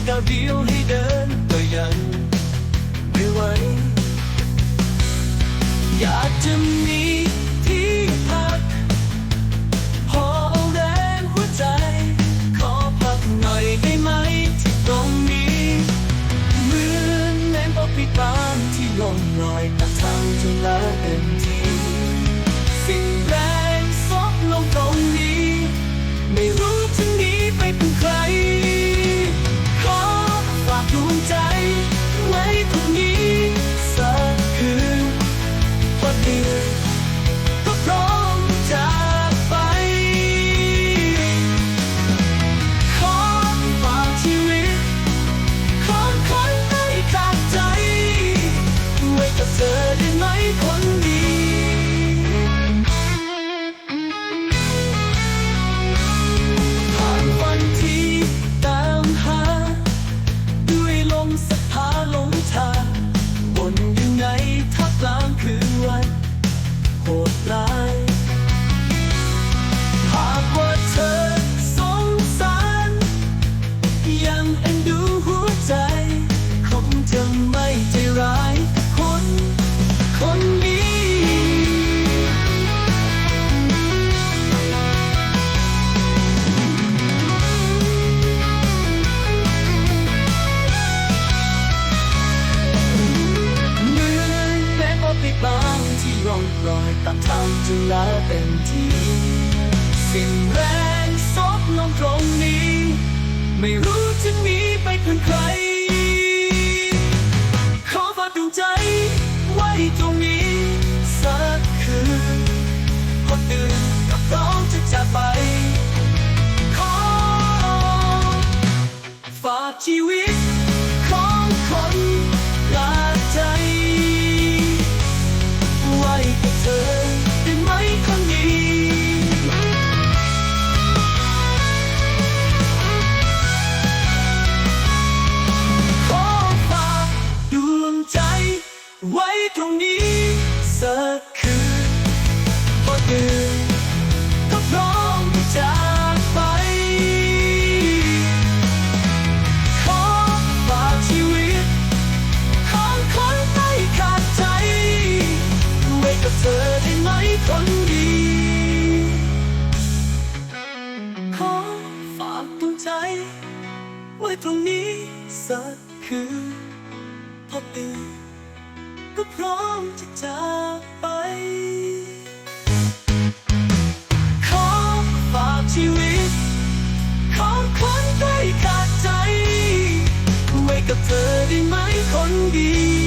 งก้าวเดียวให้เดินก็ยังไม่ไหวอยากจะมีที่พัก พอเอาแรงหัวใจ ขอพักหน่อยได้ไหมที่ตรงนี้เหมือนแมงปอปีตามที่ลงรอยตัดทางจนละเต็มที เธอได้ไหมคนดี ร่องรอยตามทางจนแล้วเต็มที่สิ่งแรงซบลงตรงนี้ ไม่รู้จะหนีไปเพื่อใคร ขอฝากดวงใจไว้ตรงนี้ สักคืนพอตื่นก็พร้อมจะจากไป ขอฝากชีวิต งนี้สักคืนพอตื่นก็พร้อมจากไป ขอฝากชีวิต ของคนไม่ขาดใจไว้กับเธอได้ไหมคนดี ขอฝากดวงใจ ไว้ตรงนี้สักคืนพอตื่น ก็พร้อมจะจากไป ขอฝากชีวิต ของคนใกล้ขาดใจ ไว้กับเธอได้ไหมคนดี